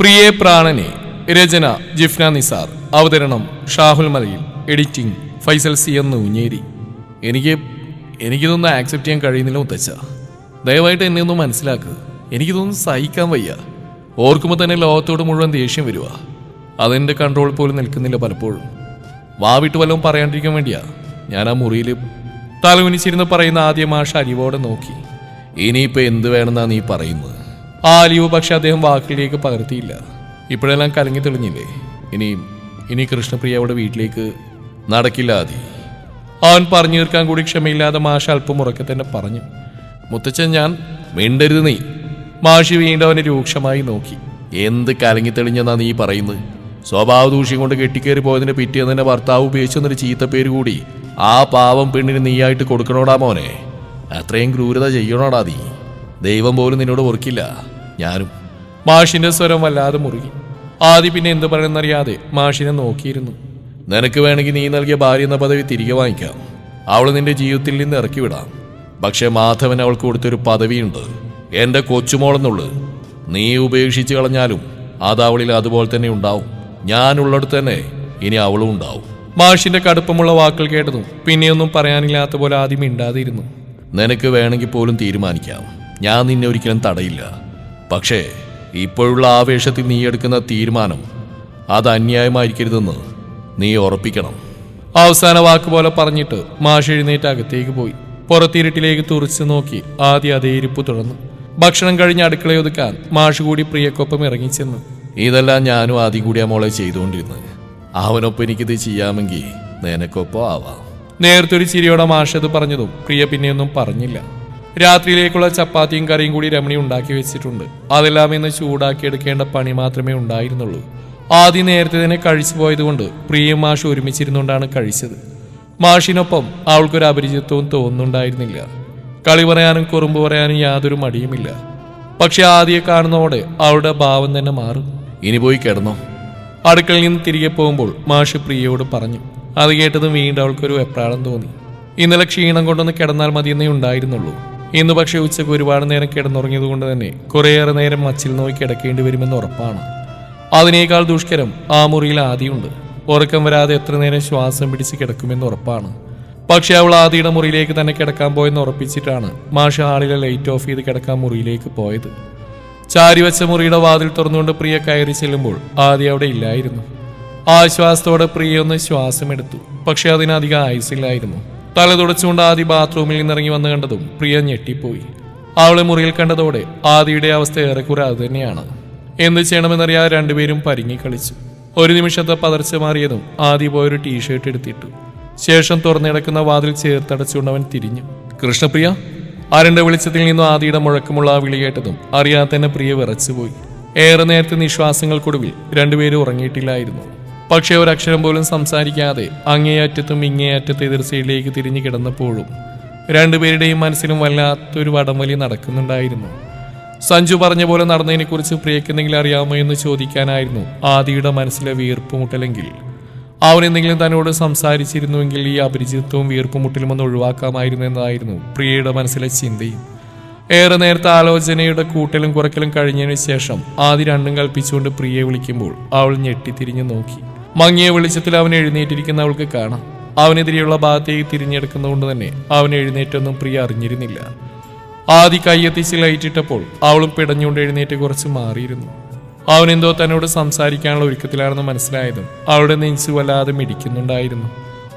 പ്രിയേ പ്രാണനെ രചന ജിഫ്ന നിസാർ. അവതരണം ഷാഹുൽ മലയിൽ. എഡിറ്റിംഗ് ഫൈസൽ സി എന്ന് ഉഞ്ഞേരി എനിക്ക് എനിക്കിതൊന്നും ആക്സെപ്റ്റ് ചെയ്യാൻ കഴിയുന്നില്ല മുത്തച്ഛ. ദയവായിട്ട് എന്നെ ഒന്ന് മനസ്സിലാക്കുക എനിക്കിതൊന്നും സഹിക്കാൻ വയ്യ. ഓർക്കുമ്പോൾ തന്നെ ലോകത്തോട് മുഴുവൻ ദേഷ്യം വരിക അതെന്റെ കൺട്രോൾ പോലും നിൽക്കുന്നില്ല പലപ്പോഴും. വാവിട്ട് വല്ലതും പറയാണ്ടിരിക്കാൻ വേണ്ടിയാ. ഞാൻ ആ മുറിയിൽ തലകുനിച്ചിരുന്ന് പറയുന്ന ആദ്യം അരിവോടെ നോക്കി. ഇനിയിപ്പോൾ എന്ത് വേണമെന്നാണ് നീ പറയുന്നത്? ആ അലിവ് പക്ഷെ അദ്ദേഹം വാക്കിലേക്ക് പകർത്തിയില്ല. ഇപ്പോഴെല്ലാം കലങ്ങി തെളിഞ്ഞില്ലേ? ഇനി ഇനി കൃഷ്ണപ്രിയയുടെ വീട്ടിലേക്ക് നടക്കില്ല ആദി. അവൻ പറഞ്ഞു തീർക്കാൻ കൂടി ക്ഷമയില്ലാതെ മാഷ അല്പം ഉറക്കെ തന്നെ പറഞ്ഞു. മുത്തച്ഛൻ ഞാൻ മിണ്ടരുത് നീ. മാഷി വീണ്ടും അവനെ രൂക്ഷമായി നോക്കി. എന്ത് കലങ്ങി തെളിഞ്ഞെന്നാ നീ പറയുന്നത്? സ്വഭാവ ദൂഷ്യം കൊണ്ട് കെട്ടിക്കേറി പോയതിന്റെ പിറ്റേന്ന് തന്നെ ഭർത്താവ് ഉപയോഗിച്ചെന്നൊരു പേര് കൂടി ആ പാവം പെണ്ണിന് നീയായിട്ട് കൊടുക്കണോടാ മോനെ? അത്രയും ക്രൂരത ചെയ്യണോടാ നീ? ദൈവം പോലും നിന്നോട് ഓർക്കില്ല ഞാനും. മാഷിന്റെ സ്വരം വല്ലാതെ മുറുകി. ആദി പിന്നെ എന്ത് പറയണമെന്നറിയാതെ മാഷിനെ നോക്കിയിരുന്നു. നിനക്ക് വേണമെങ്കിൽ നീ നൽകിയ ഭാര്യ എന്ന പദവി തിരികെ വാങ്ങിക്കാം. അവൾ നിന്റെ ജീവിതത്തിൽ നിന്ന് ഇറക്കി വിടാം പക്ഷെ മാധവൻ അവൾക്ക് കൊടുത്തൊരു പദവിയുണ്ട്. എന്റെ കൊച്ചുമോളെന്നുള്ളത് നീ ഉപേക്ഷിച്ച് കളഞ്ഞാലും അത് അവളിൽ അതുപോലെ തന്നെ ഉണ്ടാവും. ഞാനുള്ളിടത്ത് തന്നെ ഇനി അവളും ഉണ്ടാവും. മാഷിന്റെ കടുപ്പമുള്ള വാക്കുകൾ കേട്ടതും പിന്നെയൊന്നും പറയാനില്ലാത്ത പോലെ ആദ്യം മിണ്ടാതിരുന്നു. നിനക്ക് വേണമെങ്കിൽ പോലും തീരുമാനിക്കാം. ഞാൻ നിന്നെ ഒരിക്കലും തടയില്ല. പക്ഷേ ഇപ്പോഴുള്ള ആവേശത്തിൽ നീ എടുക്കുന്ന തീരുമാനം അത് അന്യായമായിരിക്കരുതെന്ന് നീ ഉറപ്പിക്കണം. അവസാന വാക്ക് പോലെ പറഞ്ഞിട്ട് മാഷ് എഴുന്നേറ്റ് അകത്തേക്ക് പോയി. പുറത്തിരുട്ടിലേക്ക് തുറച്ചു നോക്കി ആദ്യം അതേ ഇരിപ്പ് തുടർന്നു. ഭക്ഷണം കഴിഞ്ഞ് അടുക്കളയൊതുക്കാൻ മാഷ് കൂടി പ്രിയക്കൊപ്പം ഇറങ്ങിച്ചെന്നു. ഇതെല്ലാം ഞാനും ആദ്യം കൂടി ആ മോളെ ചെയ്തുകൊണ്ടിരുന്നത് അവനൊപ്പം എനിക്കിത് ചെയ്യാമെങ്കിൽ നിനക്കൊപ്പം ആവാം. നേരത്തെ ഒരു ചിരിയോടെ മാഷത് പറഞ്ഞതും പ്രിയ പിന്നെയൊന്നും പറഞ്ഞില്ല. രാത്രിയിലേക്കുള്ള ചപ്പാത്തിയും കറിയും കൂടി രമണി ഉണ്ടാക്കി വെച്ചിട്ടുണ്ട്. അതെല്ലാം ഇന്ന് ചൂടാക്കി എടുക്കേണ്ട പണി മാത്രമേ ഉണ്ടായിരുന്നുള്ളൂ. ആദ്യം നേരത്തെ തന്നെ കഴിച്ചു പോയതുകൊണ്ട് പ്രിയം മാഷ് ഒരുമിച്ചിരുന്നുകൊണ്ടാണ് കഴിച്ചത്. മാഷിനൊപ്പം അവൾക്കൊരു അപരിചിത്വവും തോന്നുന്നുണ്ടായിരുന്നില്ല. കളി പറയാനും കുറുമ്പ് പറയാനും യാതൊരു മടിയുമില്ല. പക്ഷെ ആദ്യം കാണുന്നതോടെ അവളുടെ ഭാവം തന്നെ മാറും. ഇനി പോയി കിടന്നോ? അടുക്കളയിൽ നിന്ന് തിരികെ പോകുമ്പോൾ മാഷ് പ്രിയയോട് പറഞ്ഞു. അത് കേട്ടതും വീണ്ടും അവൾക്കൊരു എപ്രാളം തോന്നി. ഇന്നലെ ക്ഷീണം കൊണ്ടൊന്ന് കിടന്നാൽ മതിയെന്നേ ഉണ്ടായിരുന്നുള്ളൂ. ഇന്ന് പക്ഷേ ഉച്ചയ്ക്ക് ഒരുപാട് നേരം കിടന്നുറങ്ങിയതുകൊണ്ട് തന്നെ കുറേയേറെ നേരം മച്ചിൽ നോക്കി കിടക്കേണ്ടി വരുമെന്ന് ഉറപ്പാണ്. അതിനേക്കാൾ ദുഷ്കരം ആ മുറിയിൽ ആദിയുണ്ട്. ഉറക്കം വരാതെ എത്ര നേരം ശ്വാസം പിടിച്ച് കിടക്കുമെന്ന് ഉറപ്പാണ്. പക്ഷെ അവൾ ആദിയുടെ മുറിയിലേക്ക് തന്നെ കിടക്കാൻ പോയെന്ന് ഉറപ്പിച്ചിട്ടാണ് മാഷ ഹാളിലെ ലൈറ്റ് ഓഫ് ചെയ്ത് കിടക്കാൻ മുറിയിലേക്ക് പോയത്. ചാരിവച്ച മുറിയുടെ വാതിൽ തുറന്നുകൊണ്ട് പ്രിയ കയറി ചെല്ലുമ്പോൾ ആദ്യ അവിടെ ഇല്ലായിരുന്നു. ആശ്വാസത്തോടെ പ്രിയ ഒന്ന് ശ്വാസമെടുത്തു പക്ഷെ അതിനധികം ആയുസില്ലായിരുന്നു തല തുടച്ചുകൊണ്ട് ആദി ബാത്റൂമിൽ നിന്നിറങ്ങി വന്നു കണ്ടതും പ്രിയ ഞെട്ടിപ്പോയി. അവളെ മുറിയിൽ കണ്ടതോടെ ആദിയുടെ അവസ്ഥ ഏറെക്കുറെ അത് തന്നെയാണ്. എന്ത് ചെയ്യണമെന്നറിയാതെ രണ്ടുപേരും പരിങ്ങി കളിച്ചു. ഒരു നിമിഷത്തെ പതർച്ച മാറിയതും ആദി പോയൊരു ടീഷർട്ട് എടുത്തിട്ടു. ശേഷം തുറന്നിടക്കുന്ന വാതിൽ ചേർത്തടച്ചുകൊണ്ട് അവൻ തിരിഞ്ഞു. കൃഷ്ണപ്രിയ? ആരന്റെ വെളിച്ചത്തിൽ നിന്നും ആദിയുടെ മുഴക്കമുള്ള ആ വിളി കേട്ടതും അറിയാതെ തന്നെ പ്രിയ വിറച്ചുപോയി. ഏറെ നേരത്തെ നിശ്വാസങ്ങൾക്കൊടുവിൽ രണ്ടുപേരും ഉറങ്ങിയിട്ടില്ലായിരുന്നു. പക്ഷേ ഒരക്ഷരം പോലും സംസാരിക്കാതെ അങ്ങേയറ്റത്തും ഇങ്ങേയറ്റത്തെ എതിർ സൈഡിലേക്ക് തിരിഞ്ഞു കിടന്നപ്പോഴും രണ്ടുപേരുടെയും മനസ്സിലും വല്ലാത്തൊരു വടംവലി നടക്കുന്നുണ്ടായിരുന്നു. സഞ്ജു പറഞ്ഞ പോലെ നടന്നതിനെക്കുറിച്ച് പ്രിയയ്ക്ക് എന്തെങ്കിലും അറിയാമോ എന്ന് ചോദിക്കാനായിരുന്നു ആദിയുടെ മനസ്സിലെ വീർപ്പുമുട്ടലെങ്കിൽ. അവൻ എന്തെങ്കിലും തന്നോട് സംസാരിച്ചിരുന്നുവെങ്കിൽ ഈ അപരിചിതത്വവും വീർപ്പുമുട്ടലും ഒന്ന് ഒഴിവാക്കാമായിരുന്നു എന്നതായിരുന്നു പ്രിയയുടെ മനസ്സിലെ ചിന്തയും. ഏറെ നേരത്തെ ആലോചനയുടെ കൂട്ടലും കുറയ്ക്കലും കഴിഞ്ഞതിന് ശേഷം ആദ്യ രണ്ടും കൽപ്പിച്ചുകൊണ്ട് പ്രിയയെ വിളിക്കുമ്പോൾ അവൾ ഞെട്ടിത്തിരിഞ്ഞു നോക്കി. മങ്ങിയ വെളിച്ചത്തിൽ അവൻ എഴുന്നേറ്റിരിക്കുന്ന അവൾക്ക് കാണാം. അവനെതിരെയുള്ള ഭാഗത്തേക്ക് തിരിഞ്ഞെടുക്കുന്നതുകൊണ്ട് തന്നെ അവൻ എഴുന്നേറ്റൊന്നും പ്രിയ അറിഞ്ഞിരുന്നില്ല. ആദി കയ്യെത്തിച്ച് ലൈറ്റിട്ടപ്പോൾ അവളും പിടഞ്ഞുകൊണ്ട് എഴുന്നേറ്റ് കുറച്ച് മാറിയിരുന്നു. അവനെന്തോ തന്നോട് സംസാരിക്കാനുള്ള ഒരുക്കത്തിലാണെന്ന് മനസ്സിലായതും അവളുടെ നെഞ്ചു വല്ലാതെ മിടിക്കുന്നുണ്ടായിരുന്നു.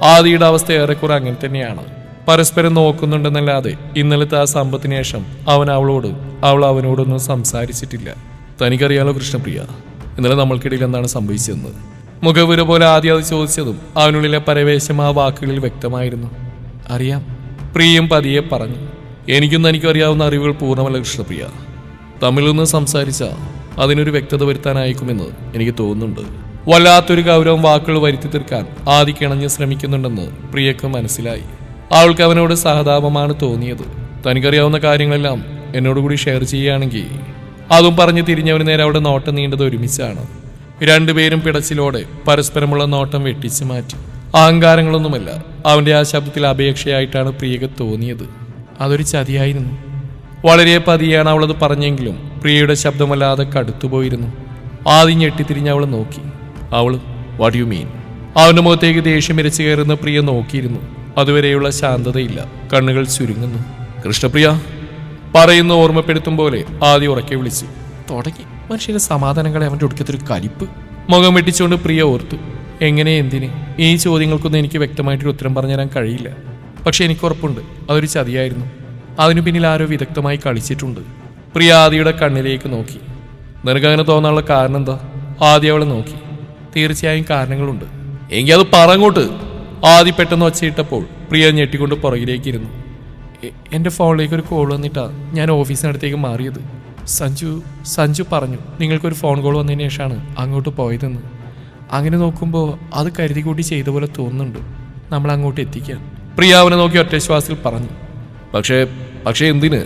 ആദിയുടെ അവസ്ഥ ഏറെക്കുറെ അങ്ങനെ തന്നെയാണ്. പരസ്പരം നോക്കുന്നുണ്ടെന്നല്ലാതെ ഇന്നലത്തെ ആ സമ്പത്തിന് ശേഷം അവൻ അവളോട് അവൾ അവനോടൊന്നും സംസാരിച്ചിട്ടില്ല. തനിക്കറിയാലോ കൃഷ്ണപ്രിയ ഇന്നലെ നമ്മൾക്കിടയിൽ എന്താണ് സംഭവിച്ചതെന്ന്? മുഖവുര പോലെ ആദ്യം അത് ചോദിച്ചതും അവനുള്ളിലെ പരവേശം ആ വാക്കുകളിൽ വ്യക്തമായിരുന്നു. അറിയാം. പ്രിയം പതിയെ പറഞ്ഞു. എനിക്കൊന്നും തനിക്കും അറിയാവുന്ന അറിവുകൾ പൂർണമല്ല കൃഷ്ണപ്രിയ. തമ്മിലൊന്ന് സംസാരിച്ച അതിനൊരു വ്യക്തത വരുത്താനായിക്കുമെന്ന് എനിക്ക് തോന്നുന്നുണ്ട്. വല്ലാത്തൊരു ഗൗരവം വാക്കുകൾ വരുത്തി തീർക്കാൻ ആദി കിണഞ്ഞ് ശ്രമിക്കുന്നുണ്ടെന്ന് പ്രിയക്ക് മനസ്സിലായി. അവൾക്ക് അവനോട് സഹതാപമാണ് തോന്നിയത്. തനിക്കറിയാവുന്ന കാര്യങ്ങളെല്ലാം എന്നോടുകൂടി ഷെയർ ചെയ്യുകയാണെങ്കിൽ അതും പറഞ്ഞ് തിരിഞ്ഞവന് നേരെ അവിടെ നോട്ടം നീണ്ടത് ഒരുമിച്ചാണ്. രണ്ടുപേരും പിടച്ചിലോടെ പരസ്പരമുള്ള നോട്ടം വെട്ടിച്ചു മാറ്റി. അഹങ്കാരങ്ങളൊന്നുമല്ല അവന്റെ ആ ശബ്ദത്തിൽ അപേക്ഷയായിട്ടാണ് പ്രിയക്ക് തോന്നിയത്. അതൊരു ചതിയായിരുന്നു. വളരെ പതിയാണ് അവളത് പറഞ്ഞെങ്കിലും പ്രിയയുടെ ശബ്ദമല്ലാതെ കടുത്തുപോയിരുന്നു. ആദ്യം ഞെട്ടിത്തിരിഞ്ഞ് അവൾ നോക്കി. അവൾ വാട്ട് യു മീൻ അവന്റെ മുഖത്തേക്ക് ദേഷ്യം ഇരച്ചു കയറുന്ന പ്രിയ നോക്കിയിരുന്നു. അതുവരെയുള്ള ശാന്തതയില്ല. കണ്ണുകൾ ചുരുങ്ങുന്നു. കൃഷ്ണപ്രിയ പറയുന്ന ഓർമ്മപ്പെടുത്തും പോലെ ആദ്യം ഉറക്കെ വിളിച്ചു. തുടങ്ങി. മനുഷ്യന്റെ സമാധാനങ്ങളെ അവന്റെ ഒടുക്കത്തൊരു കലിപ്പ്. മുഖം വെട്ടിച്ചുകൊണ്ട് പ്രിയ ഓർത്തു. എങ്ങനെ എന്തിന്? ഈ ചോദ്യങ്ങൾക്കൊന്നും എനിക്ക് വ്യക്തമായിട്ടൊരു ഉത്തരം പറഞ്ഞു തരാൻ കഴിയില്ല. പക്ഷെ എനിക്ക് ഉറപ്പുണ്ട്. അതൊരു ചതിയായിരുന്നു. അതിനു പിന്നിൽ ആരോ വിദഗ്ധമായി കളിച്ചിട്ടുണ്ട്. പ്രിയ ആദിയുടെ കണ്ണിലേക്ക് നോക്കി. നിനക്കങ്ങനെ തോന്നാനുള്ള കാരണം എന്താ? ആദ്യം അവളെ നോക്കി. തീർച്ചയായും കാരണങ്ങളുണ്ട്. എങ്കിൽ അത് പറങ്ങോട്ട് ആദ്യ പെട്ടെന്ന് ഒച്ചയിട്ടപ്പോൾ പ്രിയ ഞെട്ടിക്കൊണ്ട് പുറകിലേക്ക് ഇരുന്നു. എന്റെ ഫോണിലേക്ക് ഒരു കോൾ വന്നിട്ടാണ് ഞാൻ ഓഫീസിനടുത്തേക്ക് മാറിയത്. സഞ്ജു സഞ്ജു പറഞ്ഞു നിങ്ങൾക്കൊരു ഫോൺ കോൾ വന്നതിന് ശേഷമാണ് അങ്ങോട്ട് പോയതെന്ന്. അങ്ങനെ നോക്കുമ്പോൾ അത് കരുതി കൂട്ടി ചെയ്ത പോലെ തോന്നുന്നുണ്ട്. നമ്മൾ അങ്ങോട്ട് എത്തിക്കാൻ. പ്രിയ അവനെ നോക്കി ഒറ്റ ശ്വാസത്തിൽ പറഞ്ഞു പക്ഷേ പക്ഷേ എന്തിന്?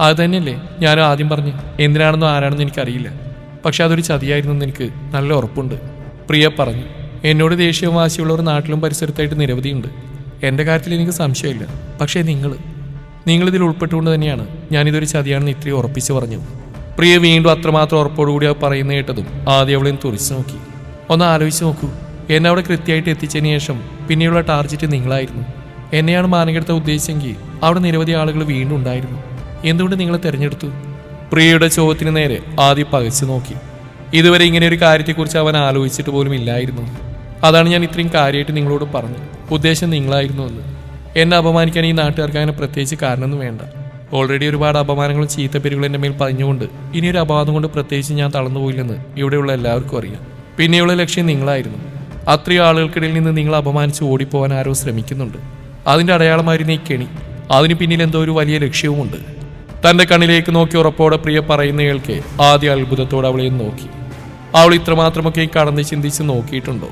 അത് തന്നെയല്ലേ ഞാൻ ആദ്യം പറഞ്ഞു എന്തിനാണെന്നോ ആരാണെന്നോ എനിക്കറിയില്ല. പക്ഷെ അതൊരു ചതിയായിരുന്നെന്ന് എനിക്ക് നല്ല ഉറപ്പുണ്ട്. പ്രിയ പറഞ്ഞു എന്നോട് ദേഷ്യവും വാശിയുള്ളവർ നാട്ടിലും പരിസരത്തായിട്ട് നിരവധിയുണ്ട്. എന്റെ കാര്യത്തിൽ എനിക്ക് സംശയമില്ല. പക്ഷേ നിങ്ങൾ നിങ്ങളിതിൽ ഉൾപ്പെട്ടുകൊണ്ട് തന്നെയാണ് ഞാനിതൊരു ചതിയാണെന്ന് ഇത്രയും ഉറപ്പിച്ചു പറഞ്ഞു പ്രിയ വീണ്ടും അത്രമാത്രം ഉറപ്പോടുകൂടി ആ പറയുന്ന കേട്ടതും ആദ്യം അവളെ തുറിച്ചു നോക്കി. ഒന്ന് ആലോചിച്ച് നോക്കൂ. എന്നെ അവിടെ കൃത്യമായിട്ട് എത്തിച്ചതിന് ശേഷം പിന്നെയുള്ള ടാർജറ്റ് നിങ്ങളായിരുന്നു. എന്നെയാണ് മാനകെടുത്ത ഉദ്ദേശിച്ചെങ്കിൽ അവിടെ നിരവധി ആളുകൾ വീണ്ടും ഉണ്ടായിരുന്നു. എന്തുകൊണ്ട് നിങ്ങളെ തിരഞ്ഞെടുത്തു? പ്രിയയുടെ ചോദ്യത്തിന് നേരെ ആദ്യം പകച്ചു നോക്കി. ഇതുവരെ ഇങ്ങനെ ഒരു കാര്യത്തെക്കുറിച്ച് അവൻ ആലോചിച്ചിട്ട് പോലും ഇല്ലായിരുന്നു. അതാണ് ഞാൻ ഇത്രയും കാര്യമായിട്ട് നിങ്ങളോട് പറഞ്ഞു ഉദ്ദേശം നിങ്ങളായിരുന്നു എന്ന്. എന്നെ അപമാനിക്കാൻ ഈ നാട്ടുകാർക്ക് അങ്ങനെ പ്രത്യേകിച്ച് കാരണമൊന്നും വേണ്ട. ഓൾറെഡി ഒരുപാട് അപമാനങ്ങളും ചീത്തപ്പേരുകളും എന്റെ മേൽ പറഞ്ഞുകൊണ്ട് ഇനിയൊരു അപവാദം കൊണ്ട് പ്രത്യേകിച്ച് ഞാൻ തളർന്നു പോയില്ലെന്ന് ഇവിടെയുള്ള എല്ലാവർക്കും അറിയാം. പിന്നെയുള്ള ലക്ഷ്യം നിങ്ങളായിരുന്നു. അത്രയും ആളുകൾക്കിടയിൽ നിന്ന് നിങ്ങൾ അപമാനിച്ച് ഓടിപ്പോവാൻ ആരോ ശ്രമിക്കുന്നുണ്ട്. അതിന്റെ അടയാളമായിരുന്നു ഈ കെണി. അതിന് പിന്നിൽ എന്തോ ഒരു വലിയ ലക്ഷ്യവുമുണ്ട്. തന്റെ കണ്ണിലേക്ക് നോക്കി ഉറപ്പോടെ പ്രിയ പറയുന്ന കേൾക്കെ ആദ്യ അത്ഭുതത്തോടെ അവളെയും നോക്കി. അവൾ ഇത്രമാത്രമൊക്കെ കടന്ന് ചിന്തിച്ച് നോക്കിയിട്ടുണ്ടോ?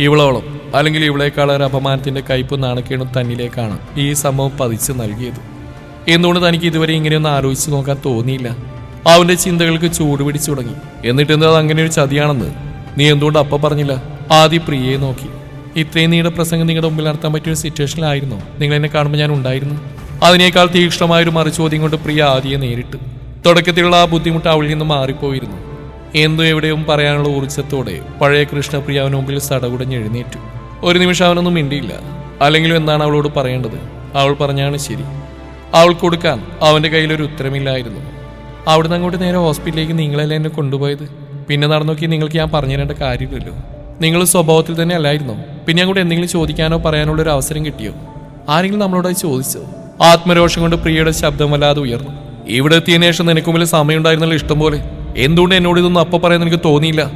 ഇവളോളം അല്ലെങ്കിൽ ഇവളെക്കാളൊരു അപമാനത്തിന്റെ കയ്പ് നാണക്കേടും തന്നിലേക്കാണ് ഈ സംഭവം പതിച്ച് നൽകിയത്. എന്തുകൊണ്ട് തനിക്ക് ഇതുവരെ ഇങ്ങനെയൊന്നും ആലോചിച്ചു നോക്കാൻ തോന്നിയില്ല? അവന്റെ ചിന്തകൾക്ക് ചൂട് പിടിച്ചു തുടങ്ങി. എന്നിട്ട് എന്താ അങ്ങനെ ഒരു ചതിയാണെന്ന് നീ എന്തുകൊണ്ട് അപ്പ പറഞ്ഞില്ല? ആദ്യം പ്രിയയെ നോക്കി. ഇത്രയും നീണ്ട പ്രസംഗം നിങ്ങളുടെ മുമ്പിൽ നടത്താൻ പറ്റിയ ഒരു സിറ്റുവേഷനിലായിരുന്നോ. നിങ്ങൾ എന്നെ കാണുമ്പോൾ ഞാൻ ഉണ്ടായിരുന്നു. അതിനേക്കാൾ തീക്ഷ്ണമായ ഒരു മറുചോദ്യം കൊണ്ട് പ്രിയ ആദ്യം നേരിട്ട്. തുടക്കത്തിലുള്ള ആ ബുദ്ധിമുട്ട് അവളിൽ നിന്ന് മാറിപ്പോയിരുന്നു. എന്തും എവിടെയും പറയാനുള്ള ഊർജത്തോടെ പഴയ കൃഷ്ണപ്രിയ അവന് മുമ്പിൽ സടകുടഞ്ഞ് എഴുന്നേറ്റു. ഒരു നിമിഷം അവനൊന്നും മിണ്ടിയില്ല. അല്ലെങ്കിലും എന്താണ് അവളോട് പറയേണ്ടത്? അവൾ പറഞ്ഞാണ് ശരി. അവൾ കൊടുക്കാൻ അവന്റെ കയ്യിലൊരു ഉത്തരമില്ലായിരുന്നു. അവിടുന്ന് അങ്ങോട്ട് നേരെ ഹോസ്പിറ്റലിലേക്ക് നിങ്ങളല്ലേ എന്നെ കൊണ്ടുപോയത്? പിന്നെ നടന്നോക്കി നിങ്ങൾക്ക് ഞാൻ പറഞ്ഞു തരേണ്ട കാര്യമില്ലല്ലോ. നിങ്ങൾ സ്വഭാവത്തിൽ തന്നെ അല്ലായിരുന്നു? പിന്നെ അങ്ങോട്ട് എന്തെങ്കിലും ചോദിക്കാനോ പറയാനുള്ള ഒരു അവസരം കിട്ടിയോ? ആരെങ്കിലും നമ്മളോട് ചോദിച്ചോ? ആത്മരോഷം കൊണ്ട് പ്രിയയുടെ ശബ്ദം വല്ലാതെ ഉയർന്നു. ഇവിടെ എത്തിയതിനു ശേഷം നിനക്ക് മുമ്പിൽ സമയം ഉണ്ടായിരുന്നല്ലോ ഇഷ്ടം പോലെ എന്തുകൊണ്ട് എന്നോട് ഇതൊന്നും അപ്പൊ പറയാൻ എനിക്ക് തോന്നിയില്ല?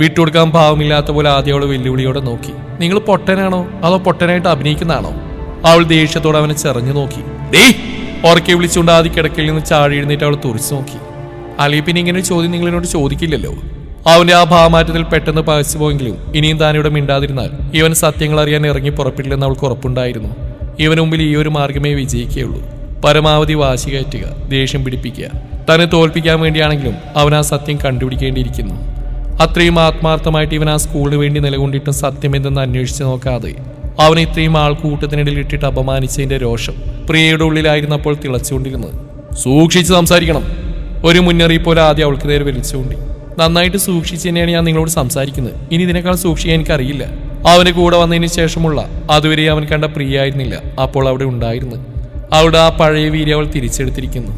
വിട്ടുകൊടുക്കാൻ ഭാവമില്ലാത്ത പോലെ ആദ്യയോട് വെല്ലുവിളിയോടെ നോക്കി. നിങ്ങൾ പൊട്ടനാണോ? അതോ പൊട്ടനായിട്ട് അഭിനയിക്കുന്നതാണോ? അവൾ ദേഷ്യത്തോടെ അവനെ ചെറഞ്ഞു നോക്കി. ഡേ ഉറക്കെ വിളിച്ചുകൊണ്ട് ആദ്യ കിടക്കയിൽ നിന്ന് ചാടി എഴുന്നേറ്റ് അവൾ തുറിച്ചു നോക്കി. അല്ലെങ്കിൽ പിന്നെ ഇങ്ങനെ ചോദ്യം നിങ്ങൾ എന്നോട് ചോദിക്കില്ലല്ലോ? അവന്റെ ആ ഭാവമാറ്റത്തിൽ പെട്ടെന്ന് പകച്ചു പോയെങ്കിലും ഇനിയും താൻ ഇവിടെ മിണ്ടാതിരുന്നാൽ ഇവൻ സത്യങ്ങൾ അറിയാൻ ഇറങ്ങി പുറപ്പെടില്ലെന്ന് അവൾക്ക് ഉറപ്പുണ്ടായിരുന്നു. ഇവന് മുമ്പിൽ ഈ ഒരു മാർഗമേ വിജയിക്കുകയുള്ളൂ. പരമാവധി വാശി കയറ്റുക ദേഷ്യം പിടിപ്പിക്കുക. തന്നെ തോൽപ്പിക്കാൻ വേണ്ടിയാണെങ്കിലും അവൻ ആ സത്യം കണ്ടുപിടിക്കേണ്ടിയിരിക്കുന്നു. അത്രയും ആത്മാർത്ഥമായിട്ട് ഇവൻ ആ സ്കൂളിന് വേണ്ടി നിലകൊണ്ടിട്ടും സത്യം എന്തെന്ന് അന്വേഷിച്ച് നോക്കാതെ അവൻ ഇത്രയും ആൾക്കൂട്ടത്തിനിടയിൽ ഇട്ടിട്ട് അപമാനിച്ചതിന്റെ രോഷം പ്രിയയുടെ ഉള്ളിലായിരുന്നപ്പോൾ തിളച്ചുകൊണ്ടിരുന്നത്. സൂക്ഷിച്ച് സംസാരിക്കണം. ഒരു മുന്നറിയിപ്പ് പോലെ ആദ്യം അവൾക്ക് നേരെ വലിച്ചുകൊണ്ടി നന്നായിട്ട് സൂക്ഷിച്ച് തന്നെയാണ് ഞാൻ നിങ്ങളോട് സംസാരിക്കുന്നത്. ഇനി ഇതിനേക്കാൾ സൂക്ഷിക്കാൻ എനിക്കറിയില്ല. അവന് കൂടെ വന്നതിന് ശേഷമുള്ള അതുവരെ അവൻ കണ്ട പ്രിയായിരുന്നില്ല അപ്പോൾ അവിടെ ഉണ്ടായിരുന്നു. അവിടെ ആ പഴയ വീരി അവൾ തിരിച്ചെടുത്തിരിക്കുന്നു.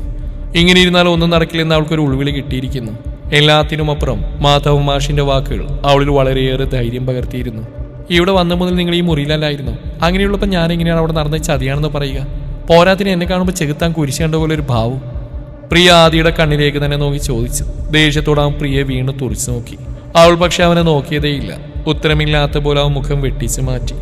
ഇങ്ങനെ ഇരുന്നാൽ ഒന്നും നടക്കില്ലെന്ന് അവൾക്കൊരു ഉൾവിളി കിട്ടിയിരിക്കുന്നു. എല്ലാത്തിനുമപ്പുറം മാധവ് മാഷിന്റെ വാക്കുകൾ അവളിൽ വളരെയേറെ ധൈര്യം പകർത്തിയിരുന്നു. ഇവിടെ വന്ന മുതൽ നിങ്ങൾ ഈ മുറിയിലല്ലായിരുന്നു? അങ്ങനെയുള്ളപ്പോൾ ഞാൻ എങ്ങനെയാണ് അവിടെ നടന്ന ചതിയാണെന്ന് പറയുക? പോരാത്തിന് എന്നെ കാണുമ്പോൾ ചെകുത്താൻ കുരിശ് കണ്ട പോലെ ഒരു ഭാവം. പ്രിയ ആദിയുടെ കണ്ണിലേക്ക് തന്നെ നോക്കി ചോദിച്ചു. ദേഷ്യത്തോടെ അവൻ പ്രിയെ വീണ്ടും തുറിച്ചു നോക്കി. അവൾ പക്ഷെ അവനെ നോക്കിയതേയില്ല. ഉത്തരമില്ലാത്ത പോലെ അവൻ മുഖം വെട്ടിച്ച് മാറ്റി.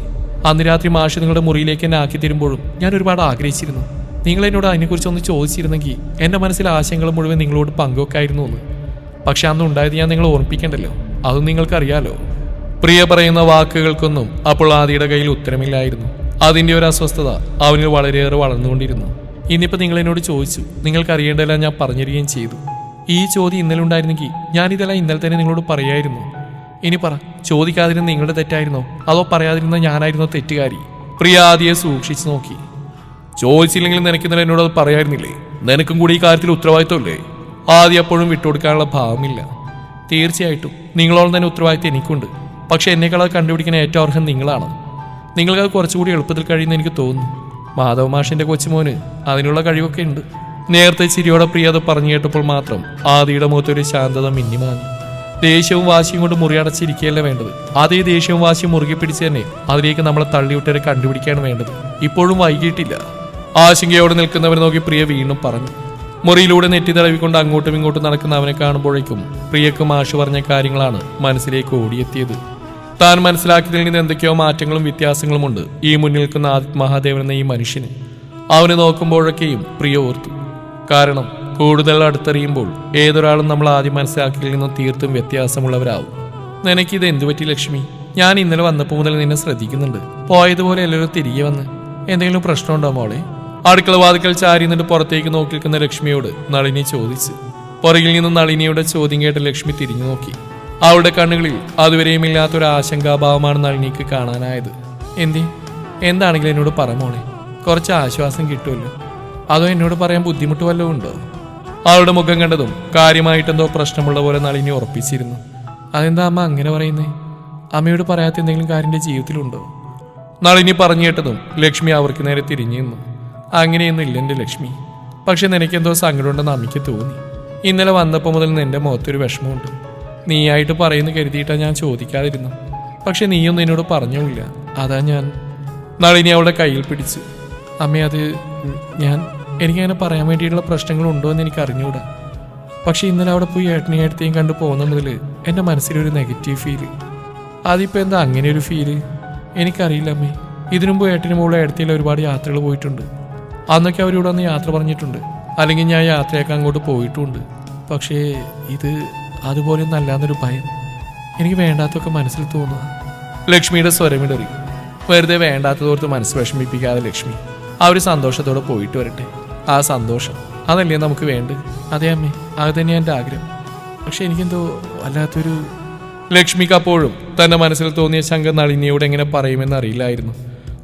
അന്ന് രാത്രി മാഷ് നിങ്ങളുടെ മുറിയിലേക്ക് എന്നെ ആക്കി തരുമ്പോഴും ഞാൻ ഒരുപാട് ആഗ്രഹിച്ചിരുന്നു. നിങ്ങൾ എന്നോട് അതിനെക്കുറിച്ച് ഒന്ന് ചോദിച്ചിരുന്നെങ്കിൽ എന്റെ മനസ്സിലെ ആശയങ്ങൾ മുഴുവൻ നിങ്ങളോട് പങ്കുവെക്കായിരുന്നു എന്ന് പക്ഷെ അന്ന് ഉണ്ടായത് ഞാൻ നിങ്ങൾ ഓർമ്മിപ്പിക്കണ്ടല്ലോ. അതും നിങ്ങൾക്കറിയാലോ. പ്രിയ പറയുന്ന വാക്കുകൾക്കൊന്നും അപ്പോൾ ആദിയുടെ കയ്യിൽ ഉത്തരമില്ലായിരുന്നു. അതിന്റെ ഒരു അസ്വസ്ഥത അവന് വളരെയേറെ വളർന്നുകൊണ്ടിരുന്നു. ഇനിയിപ്പോൾ നിങ്ങൾ എന്നോട് ചോദിച്ചു. നിങ്ങൾക്ക് അറിയേണ്ടതെല്ലാം ഞാൻ പറഞ്ഞിരിക്കുകയും ചെയ്തു. ഈ ചോദ്യം ഇന്നലെ ഉണ്ടായിരുന്നെങ്കിൽ ഞാനിതെല്ലാം ഇന്നലെ തന്നെ നിങ്ങളോട് പറയായിരുന്നു. ഇനി പറ ചോദിക്കാതിരുന്ന നിങ്ങളുടെ തെറ്റായിരുന്നോ? അതോ പറയാതിരുന്ന ഞാനായിരുന്നോ തെറ്റുകാരി? പ്രിയ ആദിയെ സൂക്ഷിച്ചു നോക്കി. ചോദിച്ചില്ലെങ്കിൽ നിനക്ക് ഇന്നലെ എന്നോട് അത് പറയായിരുന്നില്ലേ? നിനക്കും കൂടി ഈ കാര്യത്തിൽ ഉത്തരവാദിത്വമില്ലേ ആദ്യം അപ്പോഴും വിട്ടുകൊടുക്കാനുള്ള ഭാവമില്ല. തീർച്ചയായിട്ടും നിങ്ങളോളം തന്നെ ഉത്തരവാദിത്തം എനിക്കുണ്ട്. പക്ഷേ എന്നെക്കാൾ അത് കണ്ടുപിടിക്കാൻ ഏറ്റവും അർഹം നിങ്ങളാണ്. നിങ്ങൾക്ക് അത് കുറച്ചുകൂടി എളുപ്പത്തിൽ കഴിയുന്ന എനിക്ക് തോന്നുന്നു. മാധവ മാഷിന്റെ കൊച്ചുമോന് അതിനുള്ള കഴിവൊക്കെ ഉണ്ട്. നേരത്തെ ചിരിയോടെ പ്രിയ അത് പറഞ്ഞു കേട്ടപ്പോൾ മാത്രം ആദിയുടെ മുഖത്തൊരു ശാന്തത മിന്നിമാങ്ങി ദേഷ്യവും വാശിയും കൊണ്ട് മുറിയടച്ചിരിക്കുകയല്ല വേണ്ടത്? അതേ ദേഷ്യവും വാശിയും മുറുകെ പിടിച്ച് തന്നെ അതിലേക്ക് നമ്മളെ തള്ളിവിട്ടവരെ കണ്ടുപിടിക്കുകയാണ് വേണ്ടത്. ഇപ്പോഴും വൈകിട്ടില്ല ആശങ്കയോടെ നിൽക്കുന്നവരെ നോക്കി പ്രിയ വീണ്ടും പറഞ്ഞു. മുറിയിലൂടെ നെറ്റി തടവിക്കൊണ്ട് അങ്ങോട്ടും ഇങ്ങോട്ടും നടക്കുന്ന അവനെ കാണുമ്പോഴേക്കും പ്രിയക്കും മാഷു പറഞ്ഞ കാര്യങ്ങളാണ് മനസ്സിലേക്ക് ഓടിയെത്തിയത്. താൻ മനസ്സിലാക്കിയതിൽ നിന്ന് എന്തൊക്കെയോ മാറ്റങ്ങളും വ്യത്യാസങ്ങളും ഉണ്ട് ഈ മുന്നിൽ നിൽക്കുന്ന ആദിത് മഹാദേവൻ എന്ന ഈ മനുഷ്യന്. അവനെ നോക്കുമ്പോഴൊക്കെയും പ്രിയ ഓർത്തു. കാരണം കൂടുതൽ അടുത്തറിയുമ്പോൾ ഏതൊരാളും നമ്മൾ ആദ്യം മനസ്സിലാക്കിയതിൽ നിന്നും തീർത്തും വ്യത്യാസമുള്ളവരാവും. നിനക്കിത് എന്തു പറ്റി ലക്ഷ്മി? ഞാൻ ഇന്നലെ വന്നപ്പോൾ മുതൽ നിന്നെ ശ്രദ്ധിക്കുന്നുണ്ട്. പോയതുപോലെ എല്ലാവരും തിരികെ വന്ന് എന്തെങ്കിലും പ്രശ്നമുണ്ടോ മോളെ? അടുക്കള വാതിക്കൽ ചാരി നിന്നിട്ട് പുറത്തേക്ക് നോക്കി നിൽക്കുന്ന ലക്ഷ്മിയോട് നളിനി ചോദിച്ചു. പുറകിൽ നിന്ന് നളിനിയുടെ ചോദ്യം കേട്ട് ലക്ഷ്മി തിരിഞ്ഞു നോക്കി. അവളുടെ കണ്ണുകളിൽ അതുവരെയും ഇല്ലാത്തൊരു ആശങ്കാഭാവമാണ് നളിനിക്ക് കാണാനായത്. എന്തേ? എന്താണെങ്കിലും എന്നോട് പറ മോളെ. കുറച്ച് ആശ്വാസം കിട്ടുമല്ലോ. അതോ എന്നോട് പറയാൻ ബുദ്ധിമുട്ട് വല്ലതും ഉണ്ടോ? അവളുടെ മുഖം കണ്ടതും കാര്യമായിട്ടെന്തോ പ്രശ്നമുള്ള പോലെ നളിനി ഉറപ്പിച്ചിരുന്നു. അതെന്താ അമ്മ അങ്ങനെ പറയുന്നേ? അമ്മയോട് പറയാത്ത എന്തെങ്കിലും കാര്യം ജീവിതത്തിലുണ്ടോ? നളിനി പറഞ്ഞു കേട്ടതും ലക്ഷ്മി അവർക്ക് നേരെ തിരിഞ്ഞു നിന്നു. അങ്ങനെയൊന്നും ഇല്ല എന്റെ ലക്ഷ്മി. പക്ഷെ നിനക്കെന്തോ സങ്കടമുണ്ടെന്ന് അമ്മയ്ക്ക് തോന്നി. ഇന്നലെ വന്നപ്പോൾ മുതൽ നിന്റെ മുഖത്തൊരു വിഷമമുണ്ട്. നീയായിട്ട് പറയുന്നു കരുതിയിട്ടാണ് ഞാൻ ചോദിക്കാതിരുന്നു പക്ഷെ നീയൊന്നും എന്നോട് പറഞ്ഞില്ല അതാ ഞാൻ. നളിനി അവളുടെ കയ്യിൽ പിടിച്ച്. അമ്മ അത് ഞാൻ എനിക്കങ്ങനെ പറയാൻ വേണ്ടിയിട്ടുള്ള പ്രശ്നങ്ങളുണ്ടോ എന്ന് എനിക്ക് അറിഞ്ഞുകൂടാ പക്ഷെ ഇന്നലെ അവിടെ പോയി ഏട്ടനെ ഏട്ടത്തെയും കണ്ടു പോകുന്ന മുതൽ എന്റെ മനസ്സിലൊരു നെഗറ്റീവ് ഫീൽ. അതിപ്പോൾ എന്താ അങ്ങനെ ഒരു ഫീൽ? എനിക്കറിയില്ല അമ്മേ. ഇതിനുമ്പോൾ ഏട്ടനും മോളും ഏടത്തിയിൽ ഒരുപാട് യാത്രകൾ പോയിട്ടുണ്ട്. അന്നൊക്കെ അവരിവിടെ വന്ന് യാത്ര പറഞ്ഞിട്ടുണ്ട്. അല്ലെങ്കിൽ ഞാൻ യാത്രയൊക്കെ അങ്ങോട്ട് പോയിട്ടുമുണ്ട് പക്ഷേ ഇത് അതുപോലെ നല്ലാന്നൊരു ഭയം എനിക്ക് വേണ്ടാത്തൊക്കെ മനസ്സിൽ തോന്നുക ലക്ഷ്മിയുടെ സ്വരമിടറി വെറുതെ വേണ്ടാത്തതോർത്ത് മനസ്സ് വിഷമിപ്പിക്കാതെ ലക്ഷ്മി. ആ ഒരു സന്തോഷത്തോടെ പോയിട്ട് വരട്ടെ. ആ സന്തോഷം അതല്ലേ നമുക്ക് വേണ്ട അതെ അമ്മേ അത് തന്നെയാണ് എന്റെ ആഗ്രഹം. പക്ഷെ എനിക്കെന്തോ വല്ലാത്തൊരു ലക്ഷ്മിക്ക് അപ്പോഴും തന്റെ മനസ്സിൽ തോന്നിയ ശങ്ക നളിനിയോട് എങ്ങനെ പറയുമെന്ന് അറിയില്ലായിരുന്നു.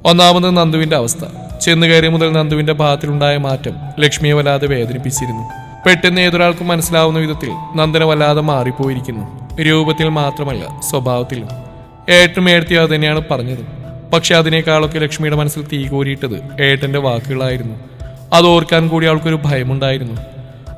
ഒന്നാമത് നന്ദുവിന്റെ അവസ്ഥ. ചെന്നു കയറിയ മുതൽ നന്ദുവിന്റെ ഭാഗത്തിലുണ്ടായ മാറ്റം ലക്ഷ്മിയെ വല്ലാതെ വേദനിപ്പിച്ചിരുന്നു. പെട്ടെന്ന് ഏതൊരാൾക്കും മനസ്സിലാവുന്ന വിധത്തിൽ നന്ദന വല്ലാതെ മാറിപ്പോയിരിക്കുന്നു. രൂപത്തിൽ മാത്രമല്ല സ്വഭാവത്തിലും. ഏട്ടനും ഏടത്തി അത് തന്നെയാണ് പറഞ്ഞത്. പക്ഷെ അതിനേക്കാളൊക്കെ ലക്ഷ്മിയുടെ മനസ്സിൽ തീ കോരിയിട്ടത് ഏട്ടന്റെ വാക്കുകളായിരുന്നു. അത് ഓർക്കാൻ കൂടി അവൾക്കൊരു ഭയമുണ്ടായിരുന്നു.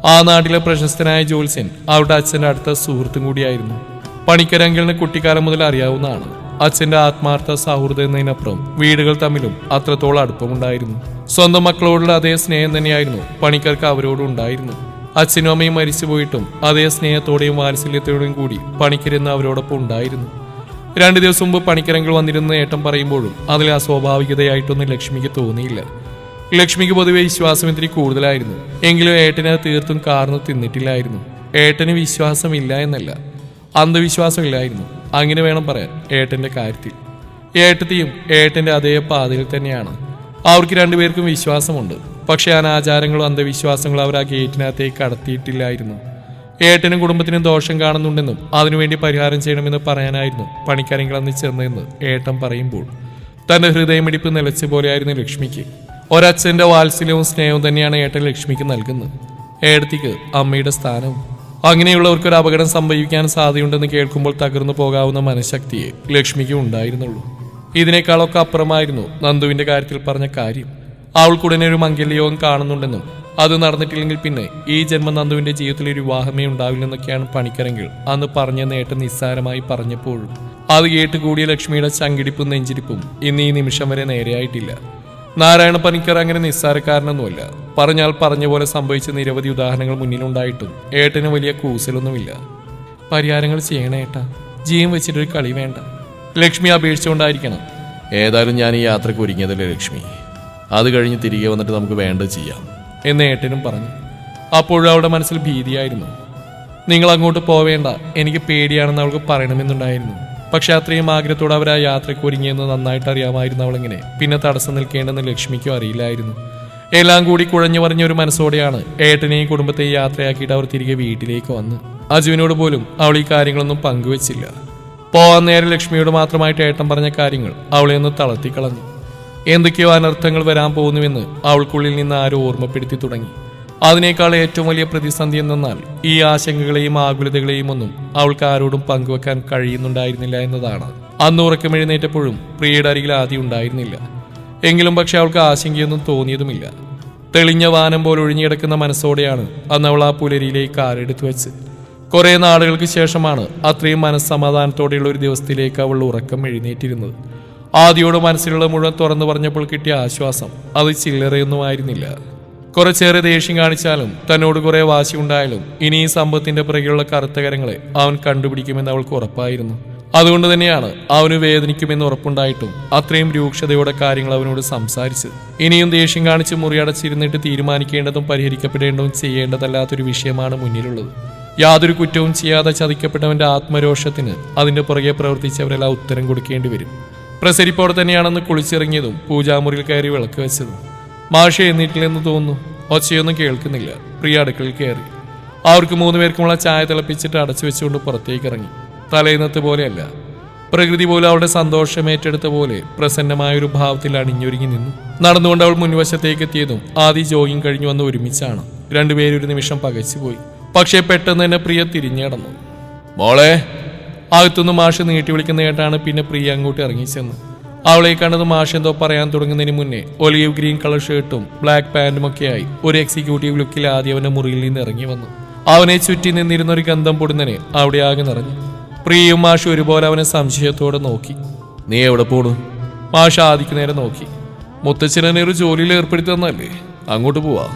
ആ നാട്ടിലെ പ്രശസ്തനായ ജോത്സ്യൻ അവരുടെ അച്ഛന്റെ അടുത്ത സുഹൃത്തും കൂടിയായിരുന്നു. പണിക്കരങ്കലിന് കുട്ടിക്കാലം മുതൽ അറിയാവുന്നതാണ്. അച്ഛന്റെ ആത്മാർത്ഥ സൗഹൃദം എന്നതിനപ്പുറം വീടുകൾ തമ്മിലും അത്രത്തോളം അടുപ്പമുണ്ടായിരുന്നു. സ്വന്തം മക്കളോടുള്ള അതേ സ്നേഹം തന്നെയായിരുന്നു പണിക്കർക്ക് അവരോടും ഉണ്ടായിരുന്നു അച്ഛനും അമ്മയും മരിച്ചുപോയിട്ടും അതേ സ്നേഹത്തോടെയും വാത്സല്യത്തോടെയും കൂടി പണിക്കരെന്ന് അവരോടൊപ്പം ഉണ്ടായിരുന്നു. രണ്ടു ദിവസം മുമ്പ് പണിക്കരങ്ങൾ വന്നിരുന്ന ഏട്ടം പറയുമ്പോഴും അതിൽ അസ്വാഭാവികതയായിട്ടൊന്നും ലക്ഷ്മിക്ക് തോന്നിയില്ല. ലക്ഷ്മിക്ക് പൊതുവെ വിശ്വാസം ഇത്തിരി കൂടുതലായിരുന്നു. എങ്കിലും ഏട്ടനെ തീർത്തും കാർന്നു തിന്നിട്ടില്ലായിരുന്നു. ഏട്ടന് വിശ്വാസമില്ല എന്നല്ല അന്ധവിശ്വാസമില്ലായിരുന്നു. അങ്ങനെ വേണം പറയാൻ. ഏട്ടന്റെ കാര്യത്തിൽ. ഏട്ടത്തിയും ഏട്ടന്റെ അതേ പാതയിൽ തന്നെയാണ്. അവർക്ക് രണ്ടുപേർക്കും വിശ്വാസമുണ്ട്. പക്ഷെ അനാചാരങ്ങളും അന്ധവിശ്വാസങ്ങളും അവർ ആ ഗേറ്റിനകത്തേക്ക് കടത്തിയിട്ടില്ലായിരുന്നു. ഏട്ടനും കുടുംബത്തിനും ദോഷം കാണുന്നുണ്ടെന്നും അതിനുവേണ്ടി പരിഹാരം ചെയ്യണമെന്ന് പറയാനായിരുന്നു പണിക്കാരെങ്കിൽ അന്ന് ചെന്നതെന്ന് ഏട്ടൻ പറയുമ്പോൾ. തന്റെ ഹൃദയമിടിപ്പ് നിലച്ച പോലെയായിരുന്നു ലക്ഷ്മിക്ക്. ഒരച്ഛന്റെ വാത്സല്യവും സ്നേഹവും തന്നെയാണ് ഏട്ടൻ ലക്ഷ്മിക്ക് നൽകുന്നത്. ഏടത്തിക്ക് അമ്മയുടെ സ്ഥാനവും അങ്ങനെയുള്ളവർക്ക് ഒരു അപകടം സംഭവിക്കാൻ സാധ്യതയുണ്ടെന്ന് കേൾക്കുമ്പോൾ തകർന്നു പോകാവുന്ന മനഃശക്തിയെ ലക്ഷ്മിക്ക് ഉണ്ടായിരുന്നുള്ളൂ. ഇതിനേക്കാളൊക്കെ അപ്പുറമായിരുന്നു നന്ദുവിന്റെ കാര്യത്തിൽ പറഞ്ഞ കാര്യം. അവൾക്കുടനെ ഒരു മംഗല്യയോഗം കാണുന്നുണ്ടെന്നും അത് നടന്നിട്ടില്ലെങ്കിൽ പിന്നെ ഈ ജന്മം നന്ദുവിന്റെ ജീവിതത്തിൽ ഒരു വിവാഹമേ ഉണ്ടാവില്ലെന്നൊക്കെയാണ് പണിക്കരെങ്കിൽ അന്ന് പറഞ്ഞ നേട്ടം നിസ്സാരമായി പറഞ്ഞപ്പോഴും. അത് കേട്ടുകൂടിയ ലക്ഷ്മിയുടെ ചങ്കിടിപ്പും നെഞ്ചിരിപ്പും ഇന്ന് ഈ നിമിഷം വരെ നേരെയായിട്ടില്ല. നാരായണ പണിക്കർ അങ്ങനെ നിസ്സാരക്കാരനൊന്നുമല്ല. പറഞ്ഞാൽ പറഞ്ഞ പോലെ സംഭവിച്ച നിരവധി ഉദാഹരണങ്ങൾ മുന്നിലുണ്ടായിട്ടും ഏട്ടന് വലിയ കൂസലൊന്നുമില്ല. പരിഹാരങ്ങൾ ചെയ്യണേ ഏട്ടാ. ജീവൻ വെച്ചിട്ടൊരു കളി വേണ്ട. ലക്ഷ്മി അപേക്ഷിച്ചുകൊണ്ടായിരിക്കണം. ഏതായാലും ഞാൻ ഈ യാത്രയ്ക്ക് ഒരുങ്ങിയതല്ലേ ലക്ഷ്മി. അത് കഴിഞ്ഞ് തിരികെ വന്നിട്ട് നമുക്ക് വേണ്ട ചെയ്യാം. എന്ന് ഏട്ടനും പറഞ്ഞു. അപ്പോഴും അവളുടെ മനസ്സിൽ ഭീതിയായിരുന്നു. നിങ്ങൾ അങ്ങോട്ട് പോവേണ്ട. എനിക്ക് പേടിയാണെന്ന് അവൾക്ക് പറയണമെന്നുണ്ടായിരുന്നു. പക്ഷെ അത്രയും ആഗ്രഹത്തോടെ അവർ ആ യാത്രയ്ക്ക് ഒരുങ്ങിയെന്ന് നന്നായിട്ട് അറിയാമായിരുന്നു അവളിങ്ങനെ. പിന്നെ തടസ്സം നിൽക്കേണ്ടെന്ന് ലക്ഷ്മിക്കും അറിയില്ലായിരുന്നു. എല്ലാം കൂടി കുഴഞ്ഞു പറഞ്ഞ ഒരു മനസ്സോടെയാണ് ഏട്ടനെയും കുടുംബത്തെയും യാത്രയാക്കിയിട്ട് അവർ തിരികെ വീട്ടിലേക്ക് വന്ന്. അജുവിനോട് പോലും അവൾ ഈ കാര്യങ്ങളൊന്നും പങ്കുവച്ചില്ല. പോവാൻ നേരെ ലക്ഷ്മിയോട് മാത്രമായിട്ട് ഏട്ടൻ പറഞ്ഞ കാര്യങ്ങൾ അവളെ ഒന്ന് തളർത്തിക്കളഞ്ഞു. എന്തൊക്കെയോ അനർത്ഥങ്ങൾ വരാൻ പോകുന്നുവെന്ന് അവൾക്കുള്ളിൽ നിന്ന് ആരോ ഓർമ്മപ്പെടുത്തി തുടങ്ങി. അതിനേക്കാൾ ഏറ്റവും വലിയ പ്രതിസന്ധി എന്നാൽ ഈ ആശങ്കകളെയും ആകുലതകളെയും ഒന്നും അവൾക്ക് ആരോടും പങ്കുവെക്കാൻ കഴിയുന്നുണ്ടായിരുന്നില്ല എന്നതാണ്. അന്ന് ഉറക്കം എഴുന്നേറ്റപ്പോഴും പ്രിയയുടെ അരികിൽ ആദ്യം ഉണ്ടായിരുന്നില്ല. എങ്കിലും പക്ഷെ അവൾക്ക് ആശങ്കയൊന്നും തോന്നിയതുമില്ല. തെളിഞ്ഞ വാനം പോലെ ഒഴിഞ്ഞുകിടക്കുന്ന മനസ്സോടെയാണ് അന്ന് അവൾ ആ പുലരിയിലേക്ക് കാറെടുത്തു വെച്ച്. കുറെ നാളുകൾക്ക് ശേഷമാണ് അത്രയും മനസ്സമാധാനത്തോടെയുള്ള ഒരു ദിവസത്തിലേക്ക് അവൾ ഉറക്കം എഴുന്നേറ്റിരുന്നത്. ആദ്യയോട് മനസ്സിലുള്ള മുഴുവൻ തുറന്നു പറഞ്ഞപ്പോൾ കിട്ടിയ ആശ്വാസം അത് ചില്ലറയൊന്നും ആയിരുന്നില്ല കുറച്ചേറെ ദേഷ്യം കാണിച്ചാലും തന്നോട് കുറെ വാശി ഉണ്ടായാലും ഇനി ഈ സമ്പത്തിന്റെ പിറകെയുള്ള കറുത്ത കരങ്ങളെ അവൻ കണ്ടുപിടിക്കുമെന്ന് അവൾക്ക് ഉറപ്പായിരുന്നു. അതുകൊണ്ട് തന്നെയാണ് അവന് വേദനിക്കുമെന്ന് ഉറപ്പുണ്ടായിട്ടും അത്രയും രൂക്ഷതയോടെ കാര്യങ്ങൾ അവനോട് സംസാരിച്ചത്. ഇനിയും ദേഷ്യം കാണിച്ച് മുറിയടച്ചിരുന്നിട്ട് തീരുമാനിക്കേണ്ടതും പരിഹരിക്കപ്പെടേണ്ടതും ചെയ്യേണ്ടതല്ലാത്തൊരു വിഷയമാണ് മുന്നിലുള്ളത്. യാതൊരു കുറ്റവും ചെയ്യാതെ ചതിക്കപ്പെട്ടവന്റെ ആത്മരോഷത്തിന് അതിന്റെ പുറകെ പ്രവർത്തിച്ചവരെല്ലാം ഉത്തരം കൊടുക്കേണ്ടി വരും. പ്രസരിപ്പോടെ തന്നെയാണെന്ന് കുളിച്ചിറങ്ങിയതും പൂജാമുറിയിൽ കയറി വിളക്ക് വെച്ചതും. മാഷ എണ്ണീറ്റില്ലെന്ന് തോന്നുന്നു. ഒച്ചയൊന്നും കേൾക്കുന്നില്ല. പ്രിയ അടുക്കളയിൽ കയറി. അവർക്ക് മൂന്ന് പേർക്കുമുള്ള ചായ തിളപ്പിച്ചിട്ട് അടച്ചു വെച്ചുകൊണ്ട് പുറത്തേക്ക് ഇറങ്ങി. തലേന്നത്തെ പോലെയല്ല. പ്രകൃതി പോലെ അവളുടെ സന്തോഷം ഏറ്റെടുത്ത പോലെ പ്രസന്നമായ ഒരു ഭാവത്തിൽ അണിഞ്ഞൊരുങ്ങി നിന്നു. നടന്നുകൊണ്ട് അവൾ മുൻവശത്തേക്ക് എത്തിയതും ആദ്യ ജോഗിങ് കഴിഞ്ഞു വന്ന് ഒരുമിച്ചാണ്. രണ്ടുപേരും ഒരു നിമിഷം പകച്ചുപോയി. പക്ഷേ പെട്ടെന്ന് തന്നെ പ്രിയ തിരിഞ്ഞടന്നു മോളെ. അകത്തുനിന്ന് മാഷ് നീട്ടി വിളിക്കുന്ന കേട്ടാണ് പിന്നെ പ്രിയ അങ്ങോട്ട് ഇറങ്ങിച്ചെന്ന്. അവളെ കണ്ടത് മാഷ് എന്തോ പറയാൻ തുടങ്ങുന്നതിന് മുന്നേ ഒലിവ് ഗ്രീൻ കളർ ഷർട്ടും ബ്ലാക്ക് പാന്റും ഒക്കെയായി ഒരു എക്സിക്യൂട്ടീവ് ലുക്കിൽ ആദ്യം അവന്റെ മുറിയിൽ നിന്ന് ഇറങ്ങി വന്നു. അവനെ ചുറ്റി നിന്നിരുന്ന ഒരു ഗന്ധം പൊടുന്നനെ അവിടെ ആകെ നിറഞ്ഞു. പ്രിയയും മാഷ് ഒരുപോലെ അവനെ സംശയത്തോടെ നോക്കി. നീ എവിടെ പോണു? മാഷ് ആദിക്ക് നേരെ നോക്കി. മുത്തച്ഛനെ ഒരു ജോലിയിൽ ഏർപ്പെടുത്തി തന്നല്ലേ? അങ്ങോട്ട് പോവാ.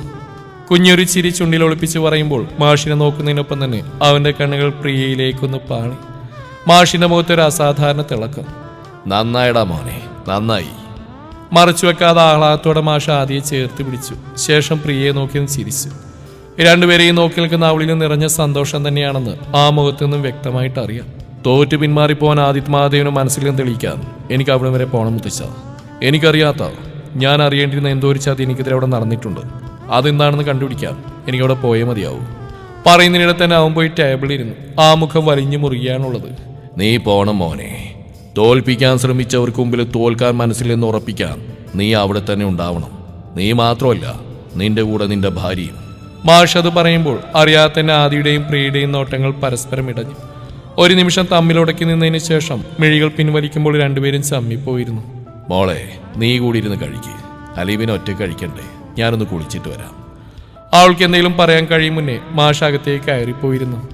കുഞ്ഞൊരു ചിരി ചുണ്ടിൽ ഒളിപ്പിച്ച് പറയുമ്പോൾ മാഷിനെ നോക്കുന്നതിനൊപ്പം തന്നെ അവന്റെ കണ്ണുകൾ പ്രിയയിലേക്കൊന്ന് പാണി. മാഷിന്റെ മുഖത്തൊരു അസാധാരണ തിളക്കം. നന്നായിടാ മോനെ നന്നായി. മറച്ചു വെക്കാതെ ആഹ്ലാദത്തോടെ മാഷ ആദ്യം ചേർത്ത് പിടിച്ചു. ശേഷം പ്രിയയെ നോക്കി ചിരിച്ചു. രണ്ടുപേരെയും നോക്കി നിൽക്കുന്ന അവളിൽ നിറഞ്ഞ സന്തോഷം തന്നെയാണെന്ന് ആ മുഖത്തു നിന്നും വ്യക്തമായിട്ട് അറിയാം. തോറ്റു പിന്മാറിപ്പോവാൻ ആദിത്യ മഹാദേവന് മനസ്സിൽ നിന്ന് തെളിയിക്കാൻ എനിക്ക് അവിടെ വരെ പോണം മുത്തച്ഛ. എനിക്കറിയാത്ത ഞാൻ അറിയേണ്ടിരുന്ന എന്തോ ഒരു ചതി എനിക്കെതിരെ അവിടെ നടന്നിട്ടുണ്ട്. അതെന്താണെന്ന് കണ്ടുപിടിക്കാം. എനിക്കവിടെ പോയേ മതിയാവും. പറയുന്നതിനിടെ തന്നെ അവൻ പോയി ടേബിളിരുന്നു ആ മുഖം വലിഞ്ഞു മുറിയാണുള്ളത് നീ പോണം മോനെ. തോൽപ്പിക്കാൻ ശ്രമിച്ചവർക്ക് മുമ്പിൽ തോൽക്കാൻ മനസ്സിൽ നിന്ന് ഉറപ്പിക്കാൻ നീ അവിടെ തന്നെ ഉണ്ടാവണം. നീ മാത്രമല്ല നിന്റെ കൂടെ നിന്റെ ഭാര്യയും. മാഷ് അത് പറയുമ്പോൾ അറിയാത്ത ആദിയുടെയും പ്രിയയുടെയും നോട്ടങ്ങൾ പരസ്പരം ഇടഞ്ഞു. ഒരു നിമിഷം തമ്മിലുടക്കി നിന്നതിന് ശേഷം മിഴികൾ പിൻവലിക്കുമ്പോൾ രണ്ടുപേരും ചമ്മിപ്പോയിരുന്നു. മോളെ നീ കൂടി ഇരുന്ന് കഴിക്ക്. അലീബിനെ ഒറ്റ കഴിക്കണ്ടേ? ഞാനൊന്ന് കുളിച്ചിട്ട് വരാം. അവൾക്ക് എന്തെങ്കിലും പറയാൻ കഴിയും മുന്നേ മാഷ് അകത്തേക്ക് കയറിപ്പോയിരുന്നു.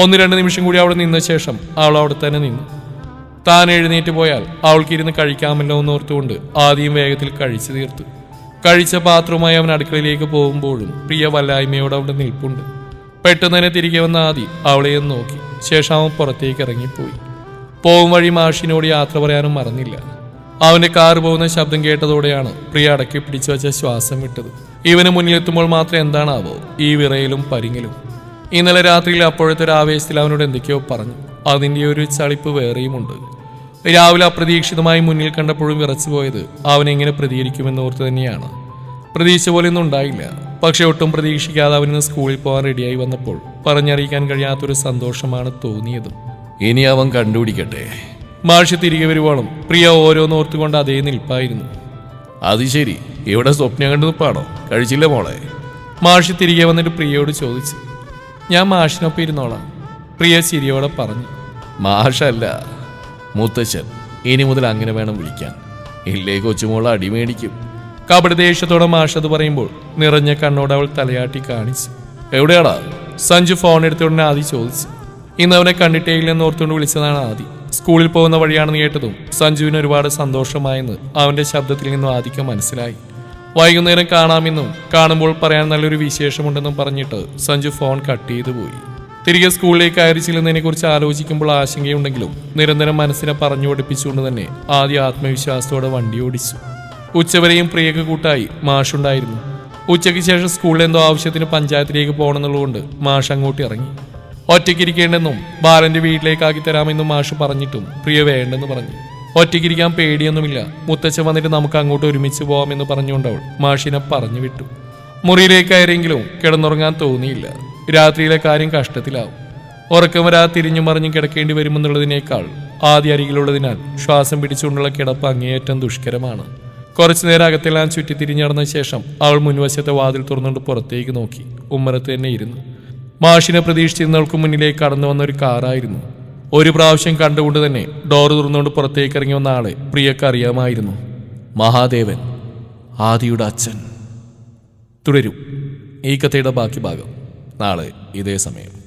ഒന്ന് രണ്ട് നിമിഷം കൂടി അവിടെ നിന്ന ശേഷം അവൾ അവിടെ തന്നെ നിന്നു. താൻ എഴുന്നേറ്റ് പോയാൽ അവൾക്ക് ഇരുന്ന് കഴിക്കാമല്ലോ എന്ന് ഓർത്തുകൊണ്ട് ആദ്യം വേഗത്തിൽ കഴിച്ചു തീർത്തു. കഴിച്ച പാത്രവുമായി അവൻ അടുക്കളയിലേക്ക് പോകുമ്പോഴും പ്രിയ വല്ലായ്മയോട് അവിടെ നിൽപ്പുണ്ട്. പെട്ടെന്ന് തന്നെ തിരികെ വന്ന ആദി അവളെ ഒന്ന് നോക്കി. ശേഷം അവൻ പുറത്തേക്ക് ഇറങ്ങിപ്പോയി. പോകും വഴി മാഷിനോട് യാത്ര പറയാനും മറന്നില്ല. അവന്റെ കാർ പോകുന്ന ശബ്ദം കേട്ടതോടെയാണ് പ്രിയ അടക്കി പിടിച്ചു വെച്ച ശ്വാസം വിട്ടത്. ഇവന് മുന്നിലെത്തുമ്പോൾ മാത്രം എന്താണാവോ ഈ വിറയിലും പരിങ്ങിലും. ഇന്നലെ രാത്രിയിൽ അപ്പോഴത്തെ ഒരു ആവേശത്തിൽ അവനോട് എന്തൊക്കെയോ പറഞ്ഞു. അതിന്റെ ഒരു ചളിപ്പ് വേറെയുമുണ്ട്. രാവിലെ അപ്രതീക്ഷിതമായി മുന്നിൽ കണ്ടപ്പോഴും വിറച്ചു പോയത് പ്രതികരിക്കുമെന്നോർത്ത് എങ്ങനെ പ്രതികരിക്കുമെന്ന് ഓർത്ത് തന്നെയാണ്. പ്രതീക്ഷ പോലെയൊന്നും ഉണ്ടായില്ല. പക്ഷെ ഒട്ടും പ്രതീക്ഷിക്കാതെ അവനിന്ന് സ്കൂളിൽ പോകാൻ റെഡിയായി വന്നപ്പോൾ പറഞ്ഞറിയിക്കാൻ കഴിയാത്തൊരു സന്തോഷമാണ് തോന്നിയതും. ഇനി അവൻ കണ്ടുപിടിക്കട്ടെ. മാഷ് തിരികെ വരുവോളം പ്രിയ ഓരോന്നോർത്തുകൊണ്ട് അതേ നിൽപ്പായിരുന്നു. അത് ശരി. ഇവിടെ സ്വപ്നം കണ്ടു നിൽപ്പാണോ? കഴിച്ചില്ല മോളെ. മാഷ് തിരികെ വന്നിട്ട് പ്രിയയോട് ചോദിച്ചു. ഞാൻ മാഷിനൊപ്പം ഇരുന്നോളാം. പ്രിയ ചിരിയോടെ പറഞ്ഞു. മാഷല്ല. മുത്തച്ഛൻ ഇനി മുതൽ അങ്ങനെ വേണം വിളിക്കാൻ. ഇല്ലേ കൊച്ചുമോൾ അടിമേടിക്കും കപട ദേഷ്യത്തോടെ മാഷത് പറയുമ്പോൾ നിറഞ്ഞ കണ്ണോട് അവൾ തലയാട്ടി കാണിച്ചു എവിടെയാടാ? സഞ്ജു ഫോൺ എടുത്തുടനെ ആദി ചോദിച്ചു ഇന്ന് അവനെ കണ്ടിട്ടേ ഇല്ലെന്ന് ഓർത്തുകൊണ്ട് വിളിച്ചതാണ് ആദി. സ്കൂളിൽ പോകുന്ന വഴിയാണെന്ന് കേട്ടതും സഞ്ജുവിന് ഒരുപാട് സന്തോഷമായെന്ന് അവന്റെ ശബ്ദത്തിൽ നിന്നും ആദിക്ക് മനസ്സിലായി. വൈകുന്നേരം കാണാമെന്നും കാണുമ്പോൾ പറയാൻ നല്ലൊരു വിശേഷമുണ്ടെന്നും പറഞ്ഞിട്ട് സഞ്ജു ഫോൺ കട്ട് ചെയ്തു പോയി. തിരികെ സ്കൂളിലേക്ക് കയറി ചെല്ലുന്നതിനെ കുറിച്ച് ആലോചിക്കുമ്പോൾ ആശങ്കയുണ്ടെങ്കിലും നിരന്തരം മനസ്സിനെ പറഞ്ഞു പഠിപ്പിച്ചുകൊണ്ട് തന്നെ ആദ്യ ആത്മവിശ്വാസത്തോടെ വണ്ടി ഓടിച്ചു. ഉച്ചവരെയും പ്രിയക്ക് കൂട്ടായി മാഷുണ്ടായിരുന്നു. ഉച്ചയ്ക്ക് ശേഷം സ്കൂളിൽ എന്തോ ആവശ്യത്തിന് പഞ്ചായത്തിലേക്ക് പോകണമെന്നുള്ളതുകൊണ്ട് മാഷ് അങ്ങോട്ട് ഇറങ്ങി. ഒറ്റയ്ക്കിരിക്കേണ്ടെന്നും ബാലന്റെ വീട്ടിലേക്കാക്കി തരാമെന്നും മാഷ് പറഞ്ഞിട്ടും പ്രിയ വേണ്ടെന്ന് പറഞ്ഞു. ഒറ്റയ്ക്കിരിക്കാൻ പേടിയൊന്നുമില്ല. മുത്തച്ഛൻ വന്നിട്ട് നമുക്ക് അങ്ങോട്ട് ഒരുമിച്ച് പോകാമെന്ന് പറഞ്ഞുകൊണ്ട് അവൾ മാഷിനെ പറഞ്ഞു വിട്ടു. മുറിയിലേക്ക് കയറിയെങ്കിലും കിടന്നുറങ്ങാൻ തോന്നിയില്ല. രാത്രിയിലെ കാര്യം കഷ്ടത്തിലാവും. ഉറക്കം വരാ തിരിഞ്ഞു മറിഞ്ഞു കിടക്കേണ്ടി വരുമെന്നുള്ളതിനേക്കാൾ ആദ്യ അരികിലുള്ളതിനാൽ ശ്വാസം പിടിച്ചുകൊണ്ടുള്ള കിടപ്പ് അങ്ങേയറ്റം ദുഷ്കരമാണ്. കുറച്ചു നേരം അകത്തെല്ലാം ചുറ്റി തിരിഞ്ഞടന്ന ശേഷം അവൾ മുൻവശത്തെ വാതിൽ തുറന്നുകൊണ്ട് പുറത്തേക്ക് നോക്കി. ഉമ്മറത്ത് തന്നെ ഇരുന്നു. മാഷിനെ പ്രതീക്ഷിച്ചിരുന്നവൾക്ക് മുന്നിലേക്ക് കടന്നു വന്ന ഒരു കാറായിരുന്നു. ഒരു പ്രാവശ്യം കണ്ടുകൊണ്ട് തന്നെ ഡോർ തുറന്നുകൊണ്ട് പുറത്തേക്ക് ഇറങ്ങി വന്ന ആളെ പ്രിയക്ക് അറിയാമായിരുന്നു. മഹാദേവൻ ആദിയുടെ അച്ഛൻ. തുടരും. ഈ കഥയുടെ ബാക്കി ഭാഗം. നാളെ ഇതേ സമയം.